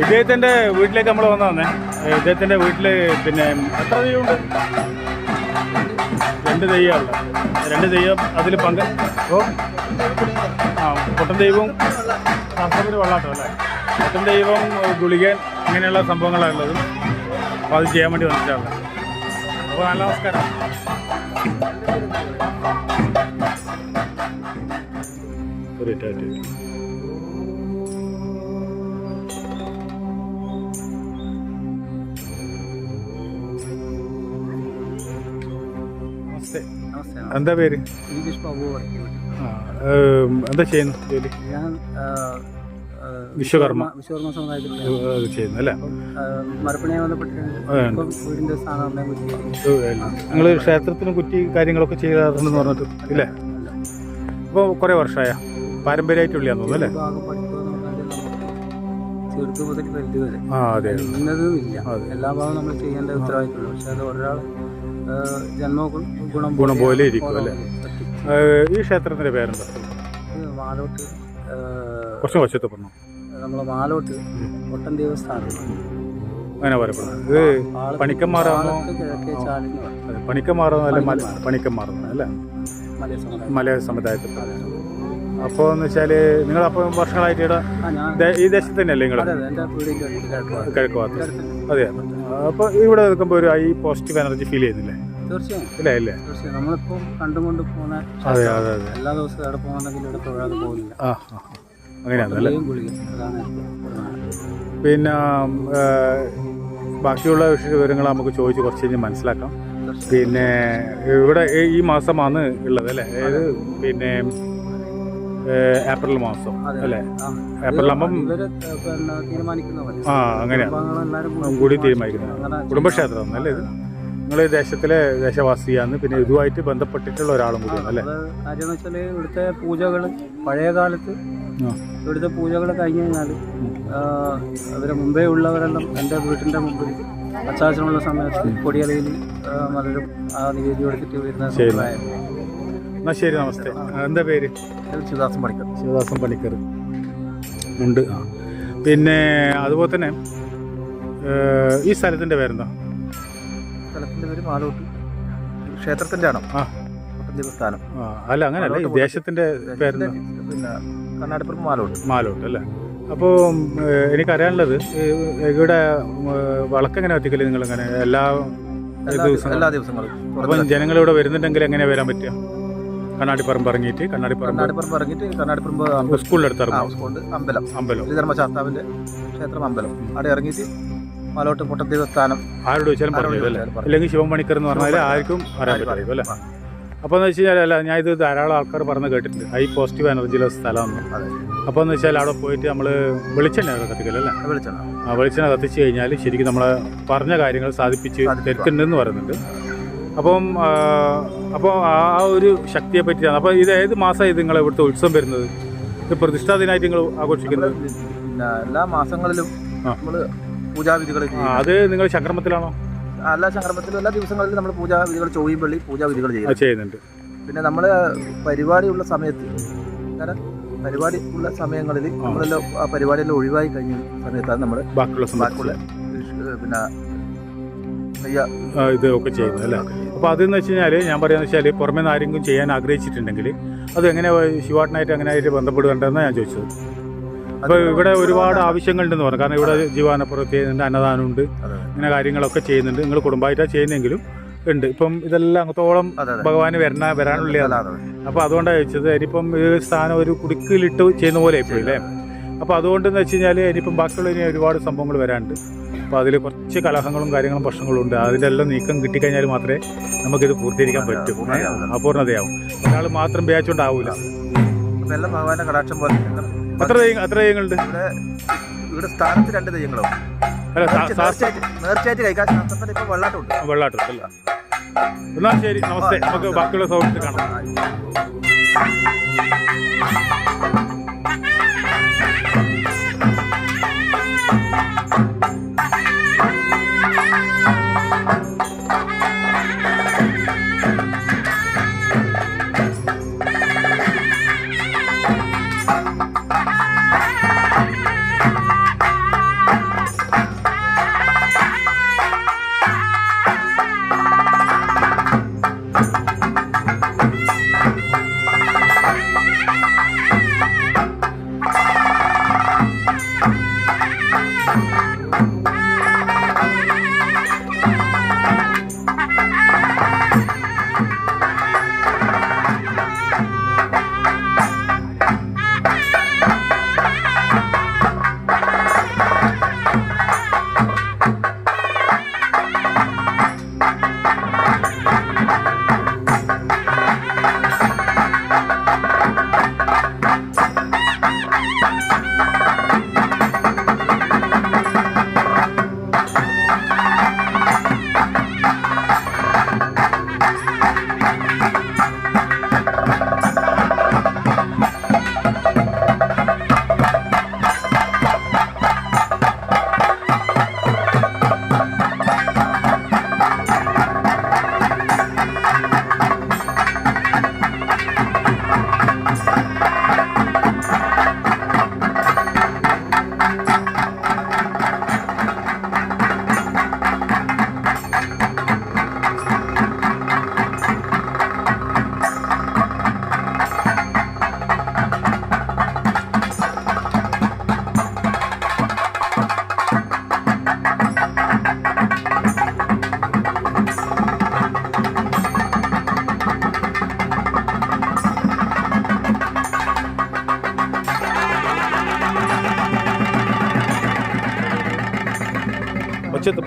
ഇദ്ദേഹത്തിന്റെ വീട്ടിലേക്ക് നമ്മൾ വന്നതന്നെ ഇദ്ദേഹത്തിന്റെ വീട്ടിൽ പിന്നെ എത്ര തെയ്യമുണ്ട് രണ്ട് തെയ്യമുണ്ട് രണ്ട് തെയ്യം അതിൽ പങ്ക് ഓ. ആ പൊട്ടൻ ദൈവവും സർപ്പത്തിന് വെള്ളാട്ടം അല്ലേ? പൊട്ടൻ ദൈവം ഗുളികൻ ഇങ്ങനെയുള്ള സംഭവങ്ങളാണുള്ളത്. അപ്പോൾ അത് ചെയ്യാൻ വേണ്ടി വന്നിട്ടാണ്. അപ്പോൾ നല്ല നമസ്കാരം. ഒരു എന്താ പേര്? ബാബു എന്താ ചെയ്യുന്നു ജോലി? ഞാൻ വിശ്വകർമ്മ. വിശ്വകർമ്മ സമുദായത്തിൽ ചെയ്യുന്നു അല്ലേ? വീടിന്റെ നിങ്ങൾ ക്ഷേത്രത്തിന് കുറ്റി കാര്യങ്ങളൊക്കെ ചെയ്യാറുണ്ടെന്ന് പറഞ്ഞിട്ട് ഇല്ലേ? അപ്പോൾ കുറേ വർഷമായ പാരമ്പര്യമായിട്ടുള്ളതാന്ന് തോന്നുന്നു അല്ലേ? മുതൽ വലുത് വരെ. ആ അതെ ഇന്നതും ഇല്ല. എല്ലാ ഭാഗവും നമ്മൾ ചെയ്യേണ്ട ഉത്തരവാദിത്തമുള്ളൂ പക്ഷെ അത് ഒരാൾ ജന്മ ഗുണം ഗുണം പോലെ ഇരിക്കും അല്ലേ? ഈ ക്ഷേത്രത്തിന്റെ പേരെന്താ? വാലോട്ട് കുറച്ച് വശത്ത് പറഞ്ഞു നമ്മളെ വാലോട്ട് ഒട്ടൻ ദേവസ്ഥാനം. അങ്ങനെ പറയപ്പെടുന്നത് ഇത് പാളത്ത് പണിക്കന്മാരാണോ? അല്ലെ മല അല്ലേ? മലയ സമുദായത്തിൽ അപ്പോൾ എന്ന് വെച്ചാൽ നിങ്ങൾ അപ്പൊ വർഷങ്ങളായിട്ട് ഈ ദേശത്ത് തന്നെയല്ലേ നിങ്ങൾ കിഴക്ക് ഭാഗത്ത്. അതെ. അപ്പോൾ ഇവിടെ നിൽക്കുമ്പോൾ ഒരു ഐ പോസിറ്റീവ് എനർജി ഫീൽ ചെയ്യുന്നില്ലേ? തീർച്ചയായും. ഇല്ലേ ഇല്ലേ? തീർച്ചയായും. നമ്മളിപ്പം കണ്ടുകൊണ്ട് പോകുന്ന അതെ അതെ അതെ. എല്ലാ ദിവസവും എവിടെ പോകുന്നുണ്ടെങ്കിൽ ഇവിടെ തൊഴാതെ പോകുന്നില്ല. ആ. അങ്ങനെയാണല്ലേ. പിന്നെ ബാക്കിയുള്ള വിഷയ വിവരങ്ങൾ നമുക്ക് ചോദിച്ച് കുറച്ച് കഴിഞ്ഞ് മനസ്സിലാക്കാം. പിന്നെ ഇവിടെ ഈ- മാസമാണ് ഉള്ളത് അല്ലേ? പിന്നെ ഏപ്രിൽ മാസം അല്ലെ? ഏപ്രിൽ ആകുമ്പം ആ അങ്ങനെയാണ് കുടുംബാംഗങ്ങളെല്ലാവരും കൂടി തീരുമാനിക്കുന്നത്. അങ്ങനെ കുടുംബക്ഷേത്രം അല്ലേ ഇത്? നിങ്ങൾ ദേശത്തിലെ ദേശവാസിയാന്ന് പിന്നെ ഇതുമായിട്ട് ബന്ധപ്പെട്ടിട്ടുള്ള ഒരാളും കൂടിയാണ് അല്ലേ? കാര്യം വെച്ചാൽ ഇവിടുത്തെ പൂജകൾ പഴയ കാലത്ത്. ഇവിടുത്തെ പൂജകൾ കഴിഞ്ഞു കഴിഞ്ഞാൽ അവരെ മുമ്പേ ഉള്ളവരെല്ലാം എന്റെ വീട്ടിന്റെ മുമ്പിൽ അച്ചാച്ചനുള്ള സമയത്ത് കൊടിയലയിൽ മലരും ആ നികുതി എടുത്തിട്ട് വരുന്ന സമയമായിരുന്നു. സമ്പ്രദായം. എന്നാ ശരി നമസ്തേ. എന്താ പേര്? ശിവദാസൻ പണിക്കർ. ശിവദാസൻ പണിക്കർ. ഉണ്ട്. ആ. പിന്നെ അതുപോലെ തന്നെ ഈ സ്ഥലത്തിന്റെ പേരെന്താ? സ്ഥലത്തിന്റെ പേര് മാലോട്ട്. ക്ഷേത്രത്തിന്റെ ആണോ? ആ. അല്ല അങ്ങനെ അല്ല. അങ്ങനെയല്ല ഈ ദേശത്തിന്റെ പേരെന്താ? പിന്നെ കണ്ണാടിപ്പുറം മാലോട്ട്. മാലോട്ട് അല്ലേ? അപ്പോൾ എനിക്കറിയാനുള്ളത് ഇവിടെ വിളക്കെങ്ങനെ കത്തിക്കൽ നിങ്ങളിങ്ങനെ? എല്ലാ ദിവസവും എല്ലാ ദിവസങ്ങളും. അപ്പം ജനങ്ങൾ ഇവിടെ വരുന്നുണ്ടെങ്കിൽ എങ്ങനെ വരാൻ പറ്റുക? കണ്ണാടിപ്പറമ്പ് ഇറങ്ങിയിട്ട് കണ്ണാടിപ്പറമ്പ് കണ്ണാടിപ്പുറം ഇറങ്ങിയിട്ട് കണ്ണാടിപ്പുറം സ്കൂളിന്റെ അടുത്ത് ഇറങ്ങും. ഹൗസ്കൊണ്ട് അമ്പലം. അമ്പലം. ശ്രീധർമ്മശാസ്താവിന്റെ ക്ഷേത്രം അമ്പലം. അവിടെ ഇറങ്ങിയിട്ട് മലോട്ട് ആരോട് ചോദിച്ചാലും ആരോട് പറഞ്ഞു അല്ലേ. അല്ലെങ്കിൽ ശിവമണിക്കർ എന്ന് പറഞ്ഞാൽ ആർക്കും അറിയാൻ പറയും? അല്ലേ അപ്പോൾ എന്ന് വെച്ച് കഴിഞ്ഞാൽ അല്ല ഞാൻ ഇത് ധാരാളം ആൾക്കാർ പറഞ്ഞ് കേട്ടിട്ടുണ്ട്. ഹൈ പോസിറ്റീവ് എനർജിയുള്ള സ്ഥലമാണ്. അപ്പോൾ എന്ന് വെച്ചാൽ അവിടെ പോയിട്ട് നമ്മൾ വെളിച്ചെണ്ണ കത്തിക്കലല്ലേ വെളിച്ചെണ്ണ. ആ വെളിച്ചെണ്ണ കത്തിച്ച് കഴിഞ്ഞാൽ ശരിക്കും നമ്മളെ പറഞ്ഞ കാര്യങ്ങൾ സാധിപ്പിച്ച് തരുത്തുന്നുണ്ടെന്ന് പറയുന്നുണ്ട്. അപ്പം അപ്പോൾ ആ ഒരു ശക്തിയെ പറ്റിയാണ്. അപ്പോൾ ഇത് ഏത് മാസമാണ് ഇത് നിങ്ങളെ ഇവിടുത്തെ ഉത്സവം വരുന്നത്? ഇത് പ്രതിഷ്ഠാ ദിനമായിട്ട് നിങ്ങൾ ആഘോഷിക്കുന്നത്? പിന്നെ എല്ലാ മാസങ്ങളിലും നമ്മൾ പൂജാവിധികൾ ചെയ്യും അത് നിങ്ങൾ സംക്രമത്തിലാണോ എല്ലാ സംക്രമത്തിലും എല്ലാ ദിവസങ്ങളിലും നമ്മൾ പൂജാവിധികൾ ചോയും പള്ളി പൂജാവിധികൾ ചെയ്യുന്നുണ്ട്. പിന്നെ നമ്മൾ പരിപാടിയുള്ള സമയത്ത് പരിപാടി ഉള്ള സമയങ്ങളിൽ നമ്മളെല്ലാം ആ പരിപാടിയെല്ലാം ഒഴിവായി കഴിഞ്ഞ സമയത്താണ് നമ്മൾ ബാക്കിയുള്ള ബാക്കിയുള്ള പിന്നെ ഇത് ഒക്കെ ചെയ്യുന്നത് അല്ലേ? അപ്പോൾ അതെന്ന് വെച്ച് കഴിഞ്ഞാൽ ഞാൻ പറയാന്ന് വെച്ചാൽ പുറമേ നിന്ന് ആരെങ്കിലും ചെയ്യാൻ ആഗ്രഹിച്ചിട്ടുണ്ടെങ്കിൽ അത് എങ്ങനെ ശിവാട്ടനായിട്ട് അങ്ങനെ ആയിട്ട് ബന്ധപ്പെടുകണ്ടെന്നാണ് ഞാൻ ചോദിച്ചത്. അപ്പോൾ ഇവിടെ ഒരുപാട് ആവശ്യങ്ങളുണ്ടെന്ന് പറഞ്ഞു. കാരണം ഇവിടെ ജീവാനപ്പുറത്ത് ചെയ്യുന്നുണ്ട് അന്നദാനമുണ്ട്. ഇങ്ങനെ കാര്യങ്ങളൊക്കെ ചെയ്യുന്നുണ്ട്. നിങ്ങൾ കുടുംബമായിട്ടാണ് ചെയ്യുന്നെങ്കിലും ഉണ്ട്. ഇപ്പം ഇതെല്ലാം അങ്ങത്തോളം ഭഗവാന് വരണ വരാനുള്ളതാണ്. അതെ. അപ്പോൾ അതുകൊണ്ടാണ് ചോദിച്ചത്. ഇനിയിപ്പം ഈ സ്ഥാനം ഒരു കുടുക്കിലിട്ട് ചെയ്യുന്ന പോലെ ഇപ്പോൾ അല്ലേ? അപ്പോൾ അതുകൊണ്ടെന്ന് വെച്ച് കഴിഞ്ഞാൽ ഇനിയിപ്പം ബാക്കിയുള്ള ഇനി ഒരുപാട് സംഭവങ്ങൾ വരാനുണ്ട്. അപ്പോൾ അതിൽ കുറച്ച് കലഹങ്ങളും കാര്യങ്ങളും പ്രശ്നങ്ങളും ഉണ്ട്. അതിന്റെ എല്ലാം നീക്കം കിട്ടിക്കഴിഞ്ഞാൽ മാത്രമേ നമുക്കിത് പൂർത്തീകരിക്കാൻ പറ്റൂ. അപൂർണതയാവും. ഒരാൾ മാത്രം ബേച്ചുകൊണ്ടാവില്ല എല്ലാം ഭഗവാന്റെ കടാക്ഷം പോലെ എത്ര എത്ര തെയ്യങ്ങളുണ്ട് ഇവിടെ സ്ഥാനത്ത് രണ്ട് തെയ്യങ്ങളും നേർച്ചയായിട്ട് കഴിക്കാൻ ഇപ്പൊ വെള്ളാട്ടുണ്ട്. വെള്ളാട്ടം അല്ല? എന്നാൽ ശരി. നമസ്തേ. നമുക്ക് ബാക്കിയുള്ള സൗകര്യത്തിൽ കാണാം. Thank you.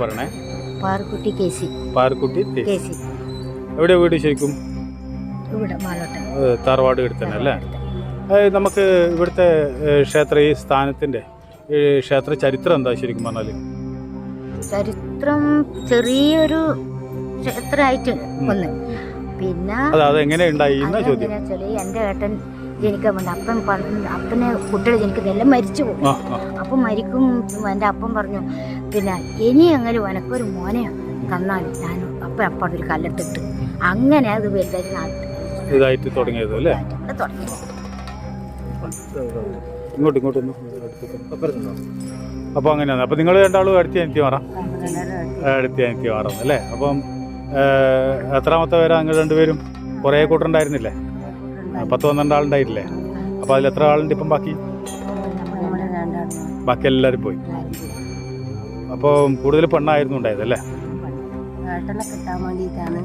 പറയണേ? പാറക്കുട്ടി കെ സി പാറക്കുട്ടി തേ- കെ സി എവിടെ വീട് ശരിക്കും? ഇവിടെ താറവാട് എടുത്തന്നെ അല്ലേ? നമുക്ക് ഇവിടുത്തെ ക്ഷേത്ര ഈ സ്ഥാനത്തിന്റെ ക്ഷേത്ര ചരിത്രം എന്താ ശരിക്കും പറഞ്ഞാൽ ചരിത്രം ചെറിയൊരു ക്ഷേത്രമായിട്ട് ഒന്ന്. പിന്നെ അത് അതെങ്ങനെ ഉണ്ടായി ചോദ്യം. എന്റെ ഏട്ടൻ ജനിക്കാൻ വേണ്ടി അപ്പൻ പറഞ്ഞു അപ്പനെ കുട്ടികൾ ജനിക്കുന്നതെല്ലാം മരിച്ചു പോകും അപ്പം മരിക്കും എന്റെ അപ്പം പറഞ്ഞു പിന്നെ ഇനി അങ്ങനെ വനക്കൊരു മോനെ തന്നാൽ ഞാൻ അപ്പം അപ്പാടെ ഒരു കല്ലെടുത്തിട്ട് അങ്ങനെ അത് വലുതായിട്ട് നാട്ടിൽ ഇതായിട്ട് തുടങ്ങിയത് അല്ലേ? ഇങ്ങോട്ട് ഇങ്ങോട്ട് അപ്പോൾ അങ്ങനെയാണ്. അപ്പോൾ നിങ്ങൾ രണ്ടാളും അടുത്ത എനിക്ക് മാറാം അടുത്ത എനിക്ക് മാറാം അല്ലേ? അപ്പം എത്രാമത്തെ പേരാ നിങ്ങൾ രണ്ടുപേരും? കുറേ കൂട്ടുണ്ടായിരുന്നില്ലേ പത്ത് പന്ത്രണ്ട് ആളുണ്ടായിട്ടില്ലേ? അപ്പോൾ അതിൽ എത്ര ആളുണ്ട് ഇപ്പം ബാക്കി? ബാക്കി എല്ലാരും പോയി. അപ്പോൾ കൂടുതൽ പെണ്ണായിരുന്നു ഉണ്ടായത് അല്ലേ ഏട്ടനെ കിട്ടാൻ വേണ്ടിയിട്ടാണ്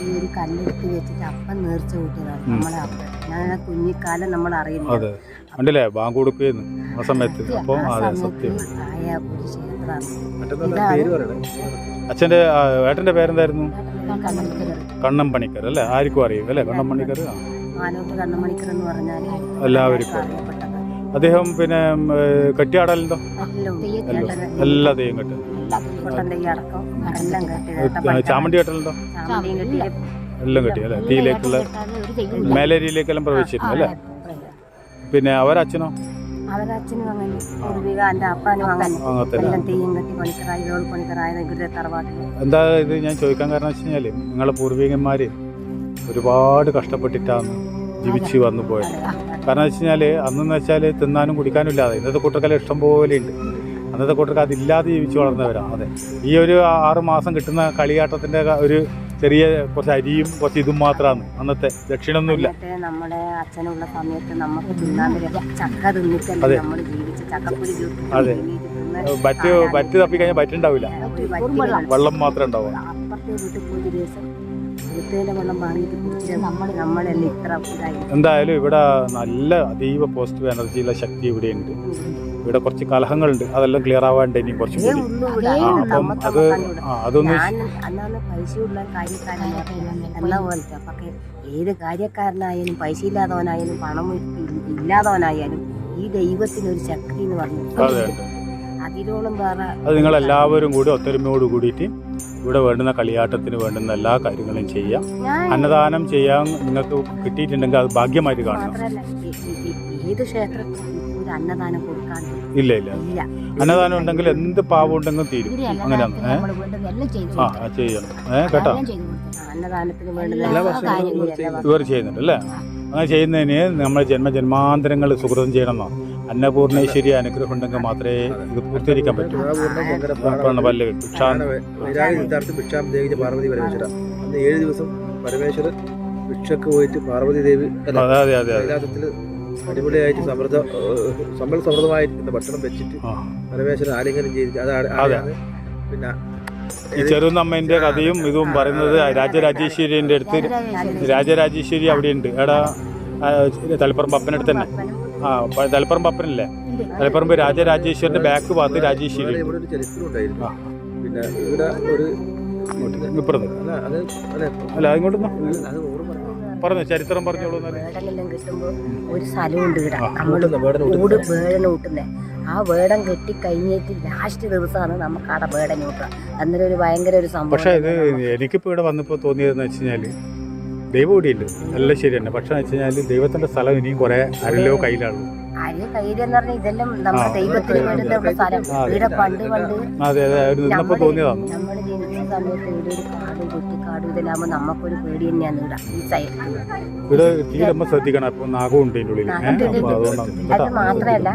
ഈ ഒരു കല്ലെടുത്ത് വെച്ചിട്ട് അപ്പം നേർച്ച കൂട്ടിയതാണ് നമ്മളെ അപ്പം ഞാൻ ആ കുഞ്ഞിക്കാലം നമ്മൾ അറിയുന്നത് അതെ. കണ്ടില്ലേ? ബാങ്ക് കൊടുക്കുകയെന്ന് ആ സമയത്ത്. അപ്പോൾ അതെ സത്യം. അച്ഛന്റെ ഏട്ടന്റെ പേരെന്തായിരുന്നു? കണ്ണം പണിക്കർ അല്ലേ? ആർക്കും അറിയും അല്ലേ? കണ്ണം പണിക്കർ ആ. മാലോട്ട് കണ്ണമണിക്കർ എന്ന് പറഞ്ഞാൽ എല്ലാവർക്കും അദ്ദേഹം പിന്നെ കെട്ടിയാടലുണ്ടോ? എല്ലാം തെയ്യം കെട്ടും. ചാമണ്ടി കെട്ടലുണ്ടോ? എല്ലാം കെട്ടി അല്ലേ? തീയിലേക്കുള്ള മേലേരിയിലേക്കെല്ലാം പ്രവേശിച്ചിരുന്നു അല്ലേ? പിന്നെ അവരച്ഛനോ? അവരച്ഛനും അങ്ങനെ പൂർവിക എന്റെ അപ്പനും അങ്ങനെ. എല്ലാം തെയ്യം കെട്ടി പണിക്കറായി ലോൾ പണിക്കറായത് ഇവരുടെ തറവാട്ടിൽ. എന്താ ഇത് ഞാൻ ചോദിക്കാൻ കാരണം വെച്ച് കഴിഞ്ഞാൽ നിങ്ങളെ പൂർവികന്മാർ ഒരുപാട് കഷ്ടപ്പെട്ടിട്ടാണ് ജീവിച്ച് വന്നു പോയത്. കാരണം വെച്ച് കഴിഞ്ഞാൽ അന്നെന്ന് വെച്ചാൽ തിന്നാനും കുടിക്കാനും ഇല്ലാതെ ഇന്നത്തെ കൂട്ടർക്കെല്ലാം ഇഷ്ടം പോലെ ഉണ്ട്. അന്നത്തെ കൂട്ടർക്ക് അതില്ലാതെ ജീവിച്ച് വളർന്നവരാണ്. അതെ. ഈ ഒരു ആറ് മാസം കിട്ടുന്ന കളിയാട്ടത്തിന്റെ ഒരു ചെറിയ കുറച്ച് അരിയും കുറച്ച് ഇതും മാത്രമാണ് അന്നത്തെ. ദക്ഷിണൊന്നുമില്ല. നമ്മുടെ അച്ഛനുള്ള സമയത്ത് നമുക്ക് തിന്നാൻ ചക്ക തിന്നിട്ടല്ലേ. നമ്മൾ ജീവിച്ച് അതെ. ബറ്റ് ബറ്റ് തപ്പിക്കഴിഞ്ഞാൽ ബറ്റുണ്ടാവില്ല ഉണ്ടാവില്ല. വെള്ളം മാത്രമേ ഉണ്ടാവുക അപ്പുറത്തെ വീട്ടിൽ പോയി ദിവസം വീട്ടിലെ വെള്ളം വാങ്ങിയിട്ട് കുടിച്ചിട്ട് നമ്മൾ നമ്മളെല്ലാം ഇത്ര ഇതായി. എന്തായാലും ഇവിടെ നല്ല അതീവ പോസിറ്റീവ് എനർജിയുള്ള ശക്തി ഇവിടെ ഉണ്ട് ഇവിടെ കുറച്ച് കലഹങ്ങളുണ്ട്. അതെല്ലാം ക്ലിയർ ആവാണ്ട് ഇനി കുറച്ച് അതേ കൂടി. ആ അപ്പം അത്. ആ അതൊന്ന് ഞാൻ അന്നാണ് പൈസയുള്ള കാര്യക്കാരനെ എന്ന പോലത്തെ. പക്ഷേ ഏത് കാര്യക്കാരനായാലും പൈസ ഇല്ലാത്തവനായാലും പണം ഇ- ഇല്ലാത്തവനായാലും ഈ ദൈവത്തിനൊരു ശക്തി എന്ന് പറഞ്ഞു അതെ അതിനോളം വേറെ അത് നിങ്ങൾ എല്ലാവരും കൂടി ഒത്തൊരുമയോട് കൂടിയിട്ട് ഇവിടെ വേണ്ടുന്ന കളിയാട്ടത്തിന് വേണ്ടുന്ന എല്ലാ കാര്യങ്ങളും ചെയ്യാം. അന്നദാനം ചെയ്യാൻ നിങ്ങൾക്ക് കിട്ടിയിട്ടുണ്ടെങ്കിൽ അത് ഭാഗ്യമായിട്ട് കാണണം. ഏത് ക്ഷേത്രത്തിൽ ഒരു അന്നദാനം കൊടുക്കാൻ ഇല്ല ഇല്ല. അന്നദാനം ഉണ്ടെങ്കിൽ എന്ത് പാവം ഉണ്ടെങ്കിലും തീരും. അങ്ങനെ ആ ആ, ചെയ്യണം. ഏ കേട്ടോ? ഇവർ ചെയ്യുന്നുണ്ട്. അല്ലേ? അങ്ങനെ ചെയ്യുന്നതിന് നമ്മൾ ജന്മജന്മാന്തരങ്ങൾ സുഹൃതം ചെയ്യണമെന്നോ? അന്നപൂർണേശ്വരി അനുഗ്രഹം ഉണ്ടെങ്കിൽ മാത്രമേ ഇത് പൂർത്തീകരിക്കാൻ പറ്റൂ. ദേവി പാർവതി പരമേശ്വര അന്ന് ഏഴ് ദിവസം പരമേശ്വരൻ ഭിക്ഷക്ക് പോയിട്ട് പാർവതി ദേവി കൈലാസത്തിൽ അടിപൊളിയായിട്ട് സമൃദ്ധ സമ്പൽ സമൃദ്ധമായിട്ട് ഭക്ഷണം വെച്ചിട്ട് പരമേശ്വരൻ ആലിംഗനം ചെയ്തിട്ട് അതാണ് പിന്നെ ഈ ചെറുനമ്മന്റെ കഥയും ഇതും പറയുന്നത് രാജരാജേശ്വരിന്റെ അടുത്ത് രാജരാജേശ്വരി അവിടെ ഉണ്ട് എടാ തലപ്പുറം പപ്പനടുത്ത് തന്നെ. ആ തലപ്പറമ്പ് അപ്പനല്ലേ തലപ്പറമ്പ് തലപ്പുറം രാജരാജേശ്വരന്റെ ബാക്ക് ഭാഗത്ത് രാജേശ്വരി. ഇവിടെ ഒരു ചരിത്രം ഉണ്ടായിരുന്നു. ആ. പിന്നെ ഇവിടെ ഒരു ഇപ്പുറത്ത് അല്ല പറഞ്ഞു ചരിത്രം പറഞ്ഞോളൂ. വേടനെല്ലാം കിട്ടുമ്പോൾ ഒരു സ്ഥലമുണ്ട് ഇവിടെ. ആ, വേടൻ കെട്ടി കഴിഞ്ഞിട്ട് ലാസ്റ്റ് ദിവസമാണ് നമുക്ക് അവിടെ വേടൻ കൂട്ടുക അന്നേരം ഒരു ഭയങ്കര ഒരു സംഭവം പക്ഷേ ഇത് എനിക്കിപ്പോൾ ഇവിടെ വന്നപ്പോൾ തോന്നിയതെന്ന് വെച്ച് കഴിഞ്ഞാൽ ദൈവം ഇല്ല നല്ല ശരി തന്നെ പക്ഷെ വെച്ച് കഴിഞ്ഞാൽ ദൈവത്തിന്റെ സ്ഥലം ഇനിയും കുറെ അരലോ കയ്യിലാണ്? അതെ. അതെ. നിന്നപ്പോൾ തോന്നിയതാണ് ഇവിടെ തീരുമ്പോൾ ശ്രദ്ധിക്കണം. അപ്പൊ നാഗം ഉണ്ട് ഇതിന്റെ ഉള്ളിൽ അത് മാത്രല്ല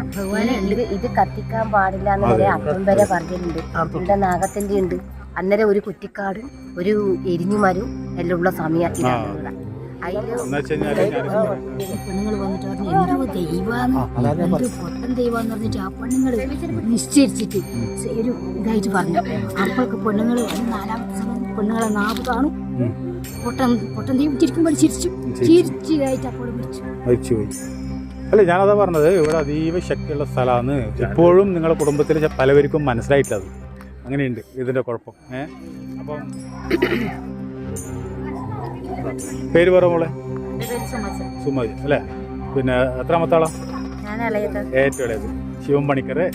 ഇത് ഇത് ഇത് കത്തിക്കാൻ പാടില്ല എന്ന് വരെ പറഞ്ഞിട്ടുണ്ട്. ഇവിടെ നാഗത്തിന്റെ ഉണ്ട്. അന്നേരം ഒരു കുറ്റിക്കാടും ഒരു എരിഞ്ഞുമരും എല്ലാം ഉള്ള സമയം ഇതാണ് അതിൽ പെണ്ണുങ്ങൾ വന്നിട്ട് പറഞ്ഞു പൊട്ടൻ പറഞ്ഞിട്ട് ആ പെണ്ണുങ്ങൾ നിശ്ചയിച്ചിട്ട് ഒരു ഇതായിട്ട് പറഞ്ഞു. അപ്പോഴൊക്കെ പെണ്ണുങ്ങൾ നാലാമത്തെ സമയം പെണ്ണുങ്ങളെ നാവ് കാണും. പൊട്ടം പൊട്ടൻ പൊട്ടൻ ദൈവം ചിരിക്കുമ്പോൾ ചിരിച്ചു. ചിരിച്ചു. കഴിഞ്ഞിട്ട് അപ്പോൾ അല്ല ഞാനതാ പറഞ്ഞത് ഇവിടെ അതീവ ശക്തിയുള്ള സ്ഥലമാണ്. ഇപ്പോഴും നിങ്ങളുടെ കുടുംബത്തിൽ പലവർക്കും മനസ്സിലായിട്ടില്ല അത്. അങ്ങനെയുണ്ട് ഇതിന്റെ കുഴപ്പം. ഏ? അപ്പം പേര് പറ മോളെ. സുമതി അല്ലേ? പിന്നെ എത്രാമത്തെ ആളാ? ഏറ്റവും ഇളയത്. ശിവം പണിക്കരെ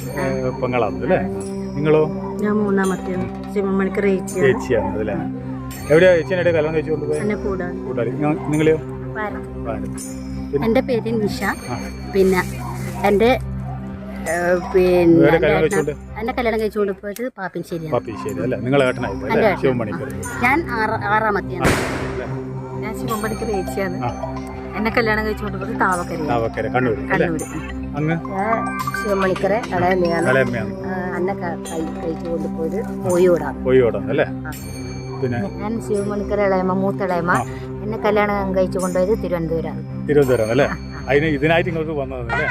പെങ്ങളാണ് അല്ലേ? നിങ്ങളോ? ഞാൻ മൂന്നാമത്തെ ശിവമണിക്ക് റേച്ച് ചേച്ചിയാണ് അല്ലേ? എവിടെയാ ചേച്ചിനെ എവിടെയാ കല്യാണം കഴിച്ചു കൊണ്ടുപോയി നിങ്ങളെയോ. എന്റെ പേര് നിഷ. പിന്നെ എന്റെ പിന്നെ എന്റെ കല്യാണം കഴിച്ചുകൊണ്ട് എന്നെ കഴിച്ചുകൊണ്ട് പോയത് പാപ്പിൻശ്ശേരിയാണ് പാപ്പിശ്ശേരി അല്ലേ? നിങ്ങൾ ഏട്ടനായി എന്റെ അല്ലേ? ഏട്ടൻ. ശിവൻ പണിക്കർ ഞാൻ ആറ് ആറാമത്തെയാണ്. ഞാൻ ശിവമ്പണിക്ക് ചേച്ചിയാണ്. എന്നെ കല്യാണം കഴിച്ചുകൊണ്ട് പോയത് താവക്കര താവക്കര കണ്ണൂർ അല്ലേ? കണ്ണൂര്. അങ്ങ്? ഞാൻ ശിവമണിക്കറെ ഇളയമ്മയാണ് കലയമ്മയാണ് അന്നെ ക- കൈ കഴിച്ചു കൊണ്ടുപോയത് കോഴിയോടാണ് കോഴിയോടാണ് അല്ലേ? പിന്നെ? ഞാൻ ശിവമണിക്കര ഇളയമ്മ മൂത്ത ഇളയമ്മ എന്നെ കല്യാണം കഴിച്ചു കൊണ്ടുപോയത് തിരുവനന്തപുരം തിരുവനന്തപുരം അല്ലേ? അതിന് ഇതിനായിട്ട് നിങ്ങൾക്ക് വന്നത് അല്ലേ